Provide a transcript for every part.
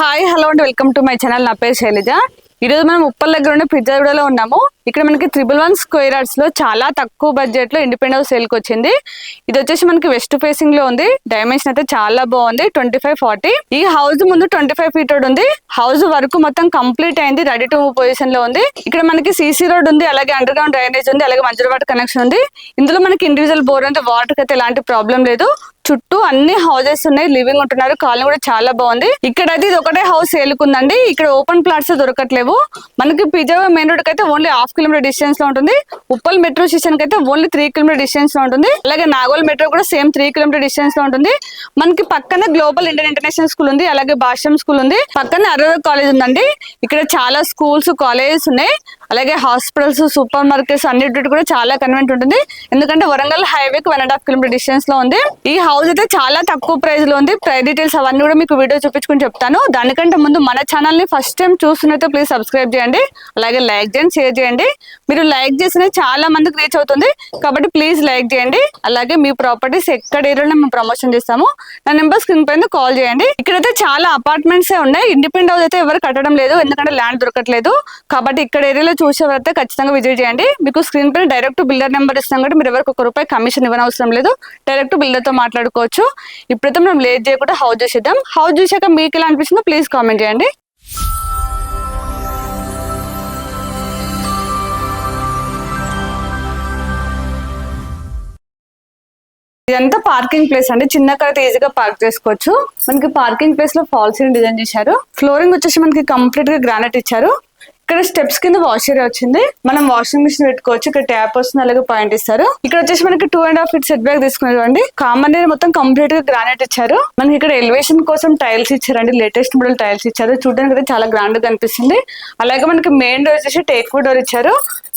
Hi hello and. Welcome to my channel. నా పేరు శైలజ. ఈరోజు మనం ఉప్పల్ దగ్గర ఉండే పిజ్జాగూడలో ఉన్నాము. ఇక్కడ మనకి త్రిబుల్ వన్ స్క్వేర్ యార్డ్స్లో చాలా తక్కువ బడ్జెట్లో ఇండిపెండెన్స్ సేల్కి వచ్చింది. ఇది వచ్చేసి మనకి వెస్ట్ ఫేసింగ్లో ఉంది. డైమెన్షన్ అయితే చాలా బాగుంది. ట్వంటీ ఫైవ్ ఫార్టీ ఈ హౌస్ ముందు ట్వంటీ ఫైవ్ ఫీట్ రోడ్ ఉంది. హౌస్ వర్క్ మొత్తం కంప్లీట్ అయింది. రెడీ టు మూవ్ పొజిషన్లో ఉంది. ఇక్కడ మనకి సీసీ రోడ్ ఉంది. అలాగే అండర్ గ్రౌండ్ డ్రైనేజ్ ఉంది. అలాగే మంజూరు వాటర్ కనెక్షన్ ఉంది. ఇందులో మనకి ఇండివిజువల్ బోర్ ఉంది వాటర్ అయితే ఎలాంటి ప్రాబ్లం లేదు. చుట్టూ అన్ని హౌసెస్ ఉన్నాయి. లివింగ్ ఉంటున్నారు. కాలనీ కూడా చాలా బాగుంది. ఇక్కడ అయితే ఇది ఒకటే హౌస్ ఏలుకుందండి ఇక్కడ ఓపెన్ ప్లాట్స్ దొరకట్లేవు. మనకి పిజావా మెయిన్ రోడ్ అయితే ఓన్లీ హాఫ్ కిలోమీటర్ డిస్టెన్స్లో ఉంటుంది. ఉప్పల్ మెట్రో స్టేషన్కి అయితే ఓన్లీ త్రీ కిలోమీటర్ డిస్టెన్స్లో ఉంటుంది. అలాగే నాగోల్ మెట్రో కూడా సేమ్ త్రీ కిలోమీటర్ డిస్టెన్స్లో ఉంటుంది. మనకి పక్కన గ్లోబల్ ఇండియన్ ఇంటర్నేషనల్ స్కూల్ ఉంది. అలాగే భాష్యం స్కూల్ ఉంది. పక్కన అరవ కాలేజ్ ఉందండి. ఇక్కడ చాలా స్కూల్స్ కాలేజెస్ ఉన్నాయి. అలాగే హాస్పిటల్స్ సూపర్ మార్కెట్స్ అన్నిటి కూడా చాలా కన్వెంట్ ఉంటుంది. ఎందుకంటే వరంగల్ హైవేకి వన్ అండ్ హాఫ్ కిలోమీటర్ డిస్టెన్స్లో ఉంది. ఈ హౌస్ అయితే చాలా తక్కువ ప్రైస్లో ఉంది. ప్రైస్ డీటెయిల్స్ అవన్నీ కూడా మీకు వీడియో చూపించుకుని చెప్తాను. దానికంటే ముందు మన ఛానల్ని ఫస్ట్ టైం చూస్తున్నట్టు ప్లీజ్ సబ్స్క్రైబ్ చేయండి. అలాగే లైక్ చేయండి షేర్ చేయండి. మీరు లైక్ చేసిన చాలా మందికి రీచ్ అవుతుంది. కాబట్టి ప్లీజ్ లైక్ చేయండి. అలాగే మీ ప్రాపర్టీస్ ఎక్కడ ఏరియాలో మేము ప్రమోషన్ చేస్తాము నా నెంబర్ స్క్రీన్ పైన కాల్ చేయండి. ఇక్కడైతే చాలా అపార్ట్మెంట్స్ ఉన్నాయి. ఇండిపెండెంట్ హౌస్ అయితే ఎవరు కట్టడం లేదు. ఎందుకంటే ల్యాండ్ దొరకట్లేదు. కాబట్టి ఇక్కడ ఏరియాలో చూసేవారైతే ఖచ్చితంగా విజిట్ చేయండి. మీకు స్క్రీన్ పైన డైరెక్ట్ బిల్డర్ నెంబర్ ఇస్తాం కాబట్టి మీరు ఎవరికి ఒక రూపాయి కమిషన్ ఇవ్వనవసరం లేదు. డైరెక్ట్ బిల్డర్తో మాట్లాడుకోవచ్చు. ఇప్పుడైతే మనం లేట్ చేయకుండా హౌస్ చూసేద్దాం. హౌస్ చూసాక మీకు ఎలా అనిపిస్తుందో ప్లీజ్ కామెంట్ చేయండి. ఇదంతా పార్కింగ్ ప్లేస్ అండి. చిన్న కార్ అయితే ఈజీగా పార్క్ చేసుకోవచ్చు. మనకి పార్కింగ్ ప్లేస్లో ఫాల్స్ డిజైన్ చేశారు. ఫ్లోరింగ్ వచ్చేసి మనకి కంప్లీట్గా గ్రానైట్ ఇచ్చారు. ఇక్కడ స్టెప్స్ కింద వాష్ ఏరియా వచ్చింది. మనం వాషింగ్ మిషన్ పెట్టుకోవచ్చు. ఇక్కడ ట్యాప్ వస్తుంది అలాగే పాయింట్ ఇస్తారు. ఇక్కడ వచ్చేసి మనకి two and half feet set back తీసుకున్నారు అండి కామన్ ఏరియా మొత్తం కంప్లీట్గా గ్రానైట్ ఇచ్చారు. మనకి ఇక్కడ ఎలివేషన్ కోసం టైల్స్ ఇచ్చారండి. లేటెస్ట్ మోడల్ టైల్స్ ఇచ్చారు. చూడడానికి అయితే చాలా గ్రాండ్గా కనిపిస్తుంది. అలాగే మనకి మెయిన్ డోర్ వచ్చేసి టేక్ డోర్ ఇచ్చారు.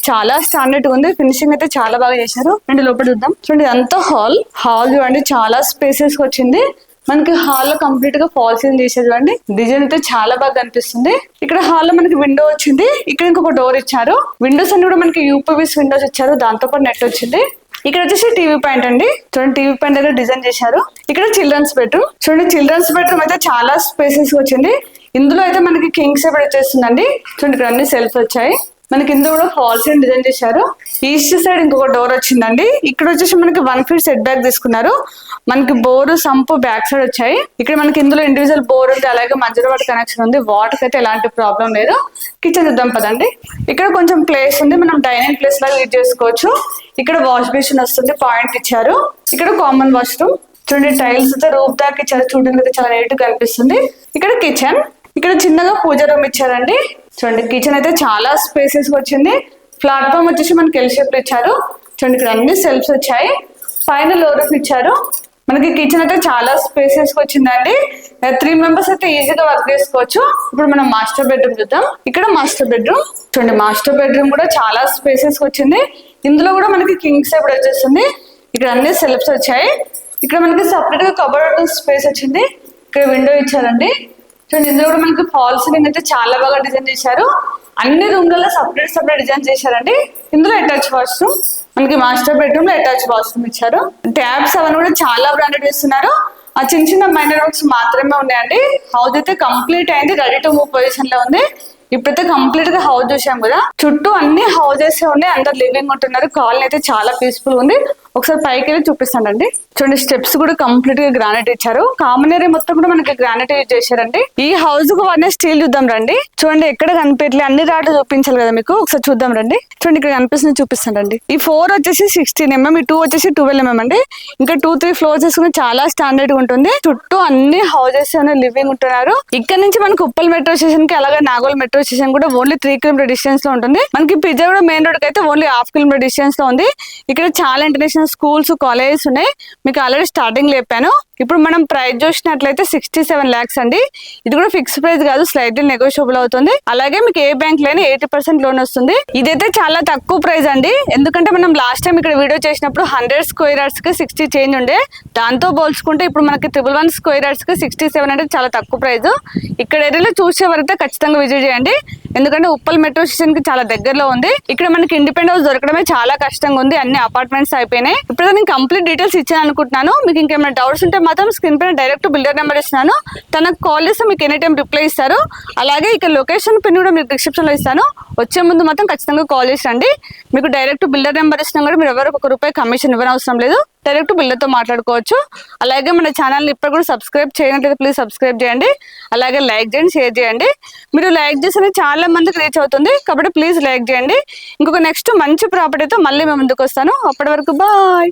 చాలా స్టాండర్డ్ ఉంది. ఫినిషింగ్ అయితే చాలా బాగా చేశారు. అండ్ లోపల చూద్దాం. చూడండి ఇదంతా హాల్ హాల్ చూడండి చాలా స్పేసెస్ వచ్చింది. మనకి హాల్లో కంప్లీట్గా ఫాల్ సీలింగ్ చేసేది చూడండి. డిజైన్ అయితే చాలా బాగా కనిపిస్తుంది. ఇక్కడ హాల్లో మనకి విండో వచ్చింది. ఇక్కడ ఇంకొక డోర్ ఇచ్చారు. విండోస్ అన్ని కూడా మనకి యూపీవీస్ విండోస్ ఇచ్చారు. దాంతో పాటు నెట్ వచ్చింది. ఇక్కడ వచ్చేసి టీవీ పాయింట్ అండి. చూడండి టీవీ పాయింట్ అయితే డిజైన్ చేశారు. ఇక్కడ చిల్డ్రన్స్ బెడ్రూమ్ చూడండి చిల్డ్రన్స్ బెడ్రూమ్ అయితే చాలా స్పేసెస్ వచ్చింది. ఇందులో అయితే మనకి కింగ్ సేప్ వచ్చేస్తుందండి. చూడండి ఇక్కడ అన్ని సెల్ఫ్ వచ్చాయి. మనకి ఇందులో కూడా ఫాల్స్ డిజైన్ చేశారు. ఈస్ట్ సైడ్ ఇంకొక డోర్ వచ్చిందండి. ఇక్కడ వచ్చేసి మనకి వన్ ఫీట్ సెట్ బ్యాక్ తీసుకున్నారు. మనకి బోరు సంపు బ్యాక్ సైడ్ వచ్చాయి. ఇక్కడ మనకి ఇందులో ఇండివిజువల్ బోర్ ఉంది అలాగే మంజూరు వాటర్ కనెక్షన్ ఉంది. వాటర్ అయితే ఎలాంటి ప్రాబ్లం లేదు. కిచెన్ చూద్దాం పదండి. ఇక్కడ కొంచెం ప్లేస్ ఉంది. మనం డైనింగ్ ప్లేస్ లాగా యూజ్ చేసుకోవచ్చు. ఇక్కడ వాష్ బేసిన్ వస్తుంది పాయింట్ ఇచ్చారు. ఇక్కడ కామన్ వాష్రూమ్ చూడండి టైల్స్ అయితే రూప్ దాకా ఇచ్చారు. చూడడానికి అయితే చాలా నీట్ కనిపిస్తుంది. ఇక్కడ కిచెన్ ఇక్కడ చిన్నగా పూజ రూమ్ ఇచ్చారండి. చూడండి కిచెన్ అయితే చాలా స్పేసెస్ వచ్చింది. ప్లాట్ఫామ్ వచ్చేసి మనకి ఎల్ షేప్ ఇచ్చారు. చూడండి ఇక్కడ అన్ని సెల్ఫ్స్ వచ్చాయి. పైన లోరస్ ఇచ్చారు. మనకి కిచెన్ అయితే చాలా స్పేసెస్ వచ్చిందండి. త్రీ మెంబర్స్ అయితే ఈజీగా వర్క్ చేసుకోవచ్చు. ఇప్పుడు మనం మాస్టర్ బెడ్రూమ్ చూద్దాం. ఇక్కడ మాస్టర్ బెడ్రూమ్ చూడండి మాస్టర్ బెడ్రూమ్ కూడా చాలా స్పేసెస్ వచ్చింది. ఇందులో కూడా మనకి కింగ్ సైడ్ వచ్చేస్తుంది. ఇక్కడ అన్ని సెల్ఫ్స్ వచ్చాయి. ఇక్కడ మనకి సపరేట్గా కబర్డ్ స్పేస్ వచ్చింది. ఇక్కడ విండో ఇచ్చారండి. చూడండి ఇందులో కూడా మనకి ఫాల్స్ కింద అయితే చాలా బాగా డిజైన్ చేశారు. అన్ని రూమ్లలో సపరేట్ సపరేట్ డిజైన్ చేశారండి. ఇందులో అటాచ్ వాష్రూమ్ మనకి మాస్టర్ బెడ్రూమ్లో అటాచ్ వాష్రూమ్ ఇచ్చారు. ట్యాబ్స్ అవన్నీ కూడా చాలా బ్రాండెడ్ ఇస్తున్నారు ఆ చిన్న చిన్న మైనర్ వర్క్స్ మాత్రమే ఉన్నాయండి. హౌస్ అయితే కంప్లీట్ అయింది. రెడీ టు మూవ్ పొజిషన్లో ఉంది. ఇప్పుడైతే కంప్లీట్గా హౌస్ చూసాం కదా. చుట్టూ అన్ని హౌజెస్ ఉన్నాయి. అందరు లివింగ్ ఉంటున్నారు. కాలనీ అయితే చాలా పీస్ఫుల్ ఉంది. ఒకసారి పైకి వెళ్ళి చూపిస్తానండి. చూడండి స్టెప్స్ కూడా కంప్లీట్గా గ్రానైట్ ఇచ్చారు. కామన్ ఏరియా మొత్తం కూడా మనకి గ్రానైట్ యూజ్ చేశారండి. ఈ హౌస్కు వన్ స్టీల్ చూద్దాం రండి. చూడండి ఎక్కడ కనిపించలే అన్ని రాడ్లు చూపించాలి కదా మీకు. ఒకసారి చూద్దాం రండి. చూడండి ఇక్కడ కనిపిస్తుంది చూపిస్తానండి ఈ ఫోర్ వచ్చేసి సిక్స్టీన్ ఎంఎం mm, ఈ టూ వచ్చేసి ట్వెల్వ్ ఎంఎం mm అండి. ఇంకా టూ త్రీ ఫ్లోర్స్ వేసుకుని చాలా స్టాండర్డ్గా ఉంటుంది. చుట్టూ అన్ని హౌసెస్ లివింగ్ ఉంటున్నారు. ఇక్కడ నుంచి మనకి ఉప్పల్ మెట్రో స్టేషన్కి అలాగే నాగోల్ మెట్రో స్టేషన్ కూడా ఓన్లీ త్రీ కిలోమీటర్ డిస్టెన్స్లో ఉంటుంది. మనకి పిజ్జాగూడ మెయిన్ రోడ్కి అయితే ఓన్లీ హాఫ్ కిలోమీటర్ డిస్టెన్స్లో ఉంది. ఇక్కడ చాలా ఇంటర్నేషనల్ స్కూల్స్ కాలేజెస్ ఉన్నాయి. మీకు ఆల్రెడీ స్టార్టింగ్ లేపాను ఇప్పుడు మనం ప్రైస్ చూసినట్లయితే సిక్స్టీ సెవెన్ ల్యాక్స్ అండి. ఇది కూడా ఫిక్స్ ప్రైస్ కాదు స్లైట్లీ నెగోషియబుల్ అవుతుంది. అలాగే మీకు ఏ బ్యాంక్లోనే ఎయిటీ పర్సెంట్ లోన్ వస్తుంది. ఇదైతే చాలా తక్కువ ప్రైస్ అండి. ఎందుకంటే మనం లాస్ట్ టైం ఇక్కడ వీడియో చేసినప్పుడు హండ్రెడ్ స్క్వేర్ యార్డ్స్కి సిక్స్టీ చేంజ్ ఉండే. దాంతో పోల్చుకుంటే ఇప్పుడు మనకి ట్రిపుల్ వన్ స్క్వేర్ యార్డ్స్కి సిక్స్టీ సెవెన్ అంటే చాలా తక్కువ ప్రైస్ ఇక్కడ ఏరియాలో చూసేవారైతే ఖచ్చితంగా విజిట్ చేయండి. ఎందుకంటే ఉప్పల్ మెట్రో స్టేషన్కి చాలా దగ్గరలో ఉంది. ఇక్కడ మనకి ఇండిపెండెన్స్ దొరకడమే చాలా కష్టంగా ఉంది. అన్ని అపార్ట్మెంట్స్ అయిపోయినాయి. ఇప్పుడు నేను కంప్లీట్ డీటెయిల్స్ ఇచ్చాను అనుకుంటున్నాను మీకు ఇంకేమైనా డౌట్స్ ఉంటే మాత్రం స్క్రీన్ పైన డైరెక్ట్ బిల్డర్ నెంబర్ ఇస్తున్నాను. తనకు కాల్ చేస్తే మీకు ఎనీ టైం రిప్లై ఇస్తారు. అలాగే ఇక్కడ లొకేషన్ పిన్ కూడా మీకు డిస్క్రిప్షన్లో ఇస్తాను. వచ్చే ముందు మాత్రం ఖచ్చితంగా కాల్ చేసి రండి. మీకు డైరెక్ట్ బిల్డర్ నెంబర్ ఇచ్చినా కూడా మీరు ఎవరు ఒక రూపాయి కమిషన్ ఇవ్వనవసరం లేదు. డైరెక్ట్ బిల్డర్తో మాట్లాడుకోవచ్చు. అలాగే మన ఛానల్ని ఇప్పుడు కూడా సబ్స్క్రైబ్ చేయనట్లయితే ప్లీజ్ సబ్స్క్రైబ్ చేయండి. అలాగే లైక్ చేయండి షేర్ చేయండి. మీరు లైక్ చేస్తే చాలా మందికి రీచ్ అవుతుంది. కాబట్టి ప్లీజ్ లైక్ చేయండి. ఇంకొక నెక్స్ట్ మంచి ప్రాపర్టీతో మళ్ళీ మేము ముందుకు వస్తాను. అప్పటి వరకు బాయ్